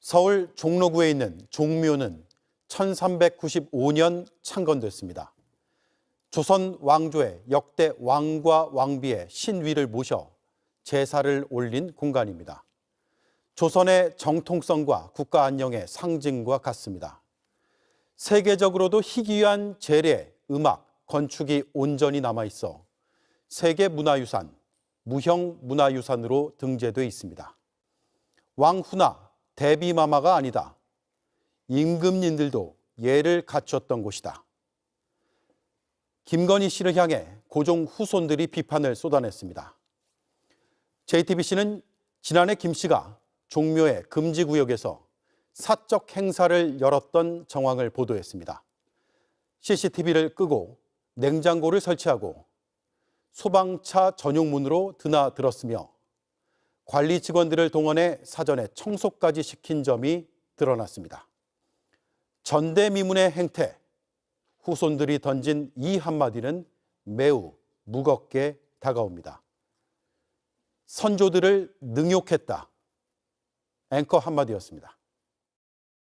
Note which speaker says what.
Speaker 1: 서울 종로구에 있는 종묘는 1395년 창건됐습니다. 조선 왕조의 역대 왕과 왕비의 신위를 모셔 제사를 올린 공간입니다. 조선의 정통성과 국가 안녕의 상징과 같습니다. 세계적으로도 희귀한 재래, 음악, 건축이 온전히 남아 있어 세계 문화유산, 무형 문화유산으로 등재돼 있습니다. 왕후나 대비마마가 아니다. 임금님들도 예를 갖췄던 곳이다. 김건희 씨를 향해 고종 후손들이 비판을 쏟아냈습니다. JTBC는 지난해 김 씨가 종묘의 금지 구역에서 사적 행사를 열었던 정황을 보도했습니다. CCTV를 끄고 냉장고를 설치하고 소방차 전용문으로 드나들었으며 관리 직원들을 동원해 사전에 청소까지 시킨 점이 드러났습니다. 전대미문의 행태, 후손들이 던진 이 한마디는 매우 무겁게 다가옵니다. 선조들을 능욕했다. 앵커 한마디였습니다.